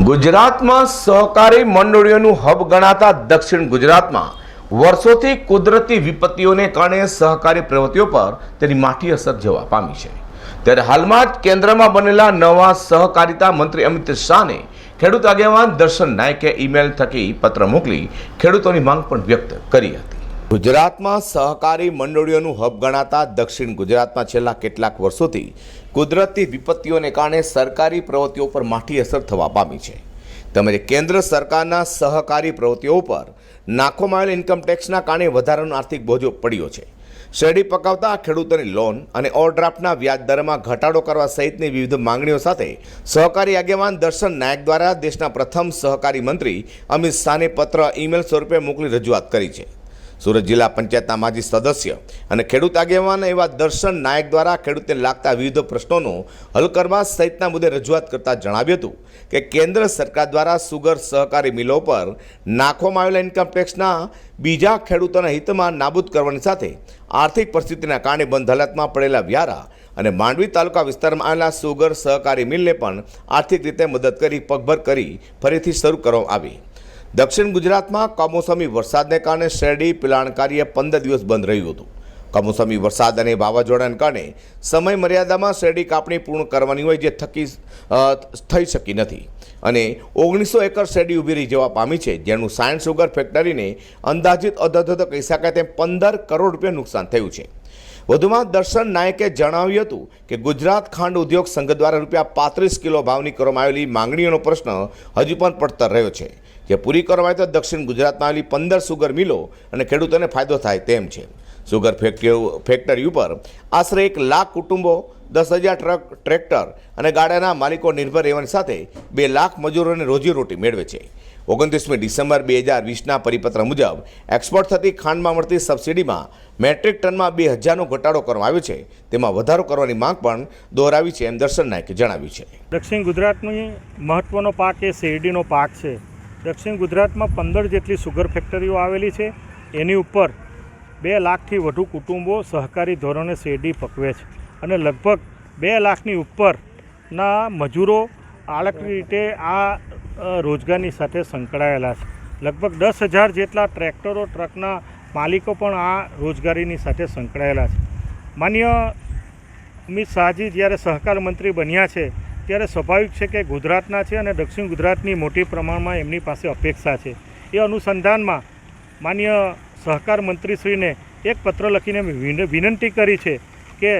ગુજરાતમાં સહકારી મંડળીઓનું હબ ગણાતા દક્ષિણ ગુજરાતમાં વર્ષોથી કુદરતી વિપત્તિઓને કારણે સહકારી પ્રવૃત્તિઓ પર તેની માઠી અસર જોવા પામી છે. ત્યારે હાલમાં જ કેન્દ્રમાં બનેલા નવા સહકારિતા મંત્રી અમિત શાહને ખેડૂત આગેવાન દર્શન નાયકે ઈમેલ થકી પત્ર મોકલી ખેડૂતોની માંગ પણ વ્યક્ત કરી હતી. ગુજરાતમાં સહકારી મંડળીઓનું હબ ગણાતા દક્ષિણ ગુજરાતમાં છેલ્લા કેટલાક વર્ષોથી કુદરતી વિપત્તિઓને કારણે સરકારી પ્રવૃત્તિઓ પર માઠી અસર થવા પામી છે. તેમજ કેન્દ્ર સરકારના સહકારી પ્રવૃત્તિઓ પર નાખવામાં આવેલ ઇન્કમટેક્સના કારણે વધારાનો આર્થિક બોજો પડ્યો છે. શેરડી પકાવતા ખેડૂતોની લોન અને ઓવરડ્રાફ્ટના વ્યાજ દરમાં ઘટાડો કરવા સહિતની વિવિધ માંગણીઓ સાથે સહકારી આગેવાન દર્શન નાયક દ્વારા દેશના પ્રથમ સહકારી મંત્રી અમિત શાહને પત્ર ઈમેલ સ્વરૂપે મોકલી રજૂઆત કરી છે. સુરત જિલ્લા પંચાયતના માજી સદસ્ય અને ખેડૂત આગેવાન એવા દર્શન નાયક દ્વારા ખેડૂતને લાગતા વિવિધ પ્રશ્નોનો હલ કરવા સહિતના મુદ્દે રજૂઆત કરતા જણાવ્યું હતું કે કેન્દ્ર સરકાર દ્વારા સુગર સહકારી મિલો પર નાખવામાં આવેલા ઇન્કમટેક્સના બીજા ખેડૂતોના હિતમાં નાબૂદ કરવાની સાથે આર્થિક પરિસ્થિતિના કારણે બંધ હાલતમાં પડેલા વ્યારા અને માંડવી તાલુકા વિસ્તારમાં આવેલા સુગર સહકારી મિલને પણ આર્થિક રીતે મદદ કરી, પગભર કરી ફરીથી શરૂ કરવામાં આવી. દક્ષિણ ગુજરાતમાં કમોસમી વરસાદને કારણે શેરડી પિલાણ કાર્ય પંદર દિવસ બંધ રહ્યું હતું. કમોસમી વરસાદ અને વાવાઝોડાને કારણે સમય મર્યાદામાં શેરડી કાપણી પૂર્ણ કરવાની હોય જે થકી થઈ શકી નથી. અને ઓગણીસો એકર શેરડી ઊભી રહી જવા પામી છે, જેનું સાયન્સ સુગર ફેક્ટરીને અંદાજિત અધધધ કહી શકાય તેમ પંદર કરોડ રૂપિયા નુકસાન થયું છે. વધુમાં દર્શન નાયકે જણાવ્યું હતું કે ગુજરાત ખાંડ ઉદ્યોગ સંઘ દ્વારા રૂપિયા પાંત્રીસ કિલો ભાવની કરવામાં આવેલી માંગણીઓનો પ્રશ્ન હજુ પણ પડતર રહ્યો છે. જે પૂરી કરવામાં આવે તો દક્ષિણ ગુજરાતમાં આવેલી પંદર સુગર મિલો અને ખેડૂતોને ફાયદો થાય તેમ છે. સુગર ફેક્ટરીઓ ફેક્ટરી ઉપર આશરે એક લાખ કુટુંબો, દસ હજાર ટ્રક, ટ્રેક્ટર અને ગાડાના માલિકો નિર્ભર રહેવાની સાથે બે લાખ મજૂરોને રોજીરોટી મેળવે છે. ઓગણત્રીસમી ડિસેમ્બર બે હજાર વીસના પરિપત્ર મુજબ એક્સપોર્ટ થતી ખાંડમાં મળતી સબસિડીમાં મેટ્રિક ટનમાં બે હજારનો ઘટાડો કરવામાં આવ્યો છે. તેમાં વધારો કરવાની માંગ પણ દોહરાવી છે એમ દર્શન નાયકે જણાવ્યું છે. દક્ષિણ ગુજરાતની મહત્ત્વનો પાક એ શેરડીનો પાક છે. દક્ષિણ ગુજરાતમાં પંદર જેટલી સુગર ફેક્ટરીઓ આવેલી છે. એની ઉપર બે લાખથી વધુ કુટુંબો સહકારી ધોરણે શેરડી પકવે છે અને લગભગ બે લાખની ઉપરના મજૂરો આળક રીતે આ રોજગારની સાથે સંકળાયેલા છે. લગભગ દસ હજાર જેટલા ટ્રેક્ટરો, ટ્રકના માલિકો પણ આ રોજગારીની સાથે સંકળાયેલા છે. માન્ય અમિત શાહજી જ્યારે સહકાર મંત્રી બન્યા છે ત્યારે સ્વાભાવિક છે કે ગુજરાતના છે અને દક્ષિણ ગુજરાતની મોટી પ્રમાણમાં એમની પાસે અપેક્ષા છે. એ અનુસંધાનમાં માન્ય સહકાર મંત્રીશ્રીને એક પત્ર લખીને વિનંતી કરી છે કે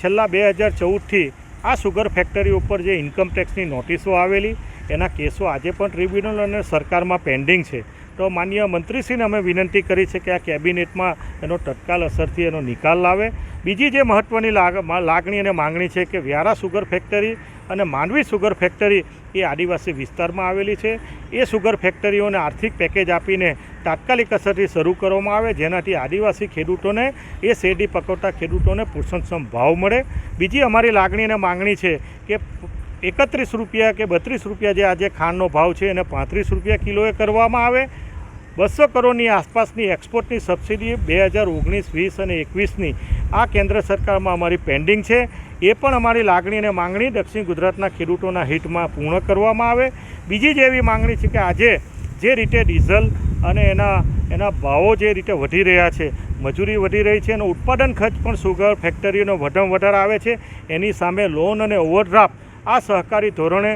છેલ્લા બે હજાર ચૌદથી આ સુગર ફેક્ટરી ઉપર જે ઇન્કમટેક્સની નોટિસો આવેલી, એના કેસો આજે પણ ટ્રિબ્યુનલ અને સરકારમાં પેન્ડિંગ છે. તો માન્ય મંત્રીશ્રીને અમે વિનંતી કરી છે કે આ કેબિનેટમાં એનો તત્કાલ અસરથી એનો નિકાલ લાવે. બીજી જે મહત્ત્વની લાગ- લાગણી અને માંગણી છે કે વ્યારા સુગર ફેક્ટરી અને માંડવી સુગર ફેક્ટરી એ આદિવાસી વિસ્તારમાં આવેલી છે. એ સુગર ફેક્ટરીઓને આર્થિક પેકેજ આપીને તાત્કાલિક અસરથી શરૂ કરવામાં આવે, જેનાથી આદિવાસી ખેડૂતોને, એ શેરડી પકવતા ખેડૂતોને પુરુષોત્તમ ભાવ મળે. બીજી અમારી લાગણી અને માંગણી છે કે એકત્રીસ રૂપિયા કે બત્રીસ રૂપિયા જે આજે ખાંડનો ભાવ છે એને પાંત્રીસ રૂપિયા કિલોએ કરવામાં આવે. બસો કરોડની આસપાસની એક્સપોર્ટની સબસિડી બે હજાર ઓગણીસ, વીસ અને એકવીસની આ કેન્દ્ર સરકારમાં અમારી પેન્ડિંગ છે. એ પણ અમારી લાગણી અને માંગણી દક્ષિણ ગુજરાતના ખેડૂતોના હિતમાં પૂર્ણ કરવામાં આવે. બીજી જ એવી માંગણી છે કે આજે જે રીતે ડીઝલ અને એના એના ભાવો જે રીતે વધી રહ્યા છે, મજૂરી વધી રહી છે અને ઉત્પાદન ખર્ચ પણ સુગર ફેક્ટરીનો વધમ વધારે આવે છે, એની સામે લોન અને ઓવરડ્રાફ્ટ આ સહકારી ધોરણે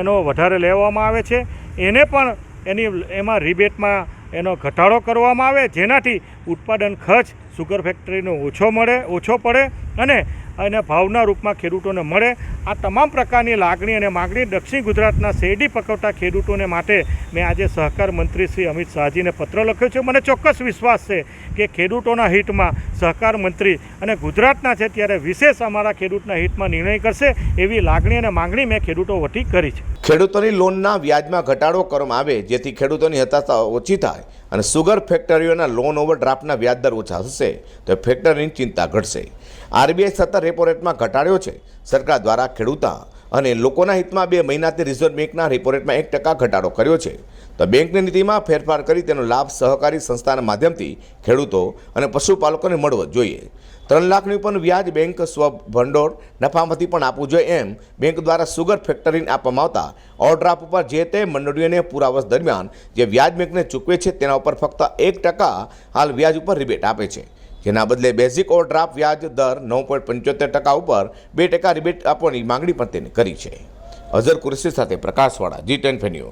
એનો વધારે લેવામાં આવે છે. એને પણ એની એમાં રિબેટમાં એનો ઘટાડો કરવામાં આવે, જેનાથી ઉત્પાદન ખર્ચ, સુગર ફેક્ટરીનો ઓછો મળે, ઓછો પડે અને અને ભાવના રૂપમાં ખેડૂતોને મળે. આ તમામ પ્રકારની લાગણી અને માગણી દક્ષિણ ગુજરાતના શેરડી પકવતા ખેડૂતોને માટે મેં આજે સહકાર મંત્રી શ્રી અમિત શાહજીને પત્ર લખ્યો છે. મને ચોક્કસ વિશ્વાસ છે કે ખેડૂતોના હિતમાં સહકાર મંત્રી અને ગુજરાતના છે ત્યારે વિશેષ અમારા ખેડૂતના હિતમાં નિર્ણય કરશે એવી લાગણી અને માગણી મેં ખેડૂતો વટી કરી છે. ખેડૂતોની લોનના વ્યાજમાં ઘટાડો કરવામાં આવે, જેથી ખેડૂતોની હતાશા ઓછી થાય. અને સુગર ફેક્ટરીઓના લોન ઓવરડ્રાફ્ટના વ્યાજદર ઓછા થશે, તો ફેક્ટરીની ચિંતા ઘટશે. આરબીઆઈ સતત રેપો રેટમાં ઘટાડ્યો છે. સરકાર દ્વારા ખેડૂતા અને લોકોના હિતમાં બે મહિનાથી રિઝર્વ બેંકના રેપો રેટમાં એક ટકા ઘટાડો કર્યો છે. તો બેંકની નીતિમાં ફેરફાર કરી તેનો લાભ સહકારી સંસ્થાના માધ્યમથી ખેડૂતો અને પશુપાલકોને મળવો જોઈએ. ત્રણ લાખની પણ વ્યાજ બેંક સ્વ ભંડોળ નફામાંથી પણ આપવું જોઈએ એમ બેંક દ્વારા સુગર ફેક્ટરીને આપવામાં આવતા ઓવરડ્રાફ્ટ ઉપર જે તે મંડળીઓને પૂરા દરમિયાન જે વ્યાજ બેંકને ચૂકવે છે તેના ઉપર ફક્ત એક ટકા હાલ વ્યાજ ઉપર રિબેટ આપે છે. જેના બદલે બેઝિક ઓવરડ્રાફ્ટ વ્યાજ દર નવ પોઈન્ટ પંચોતેર ટકા ઉપર બે ટકા રિબેટ આપવાની માંગણી પણ તેને કરી છે. અઝર કુરશી સાથે પ્રકાશવાળા જી ટેન ફેન્યુ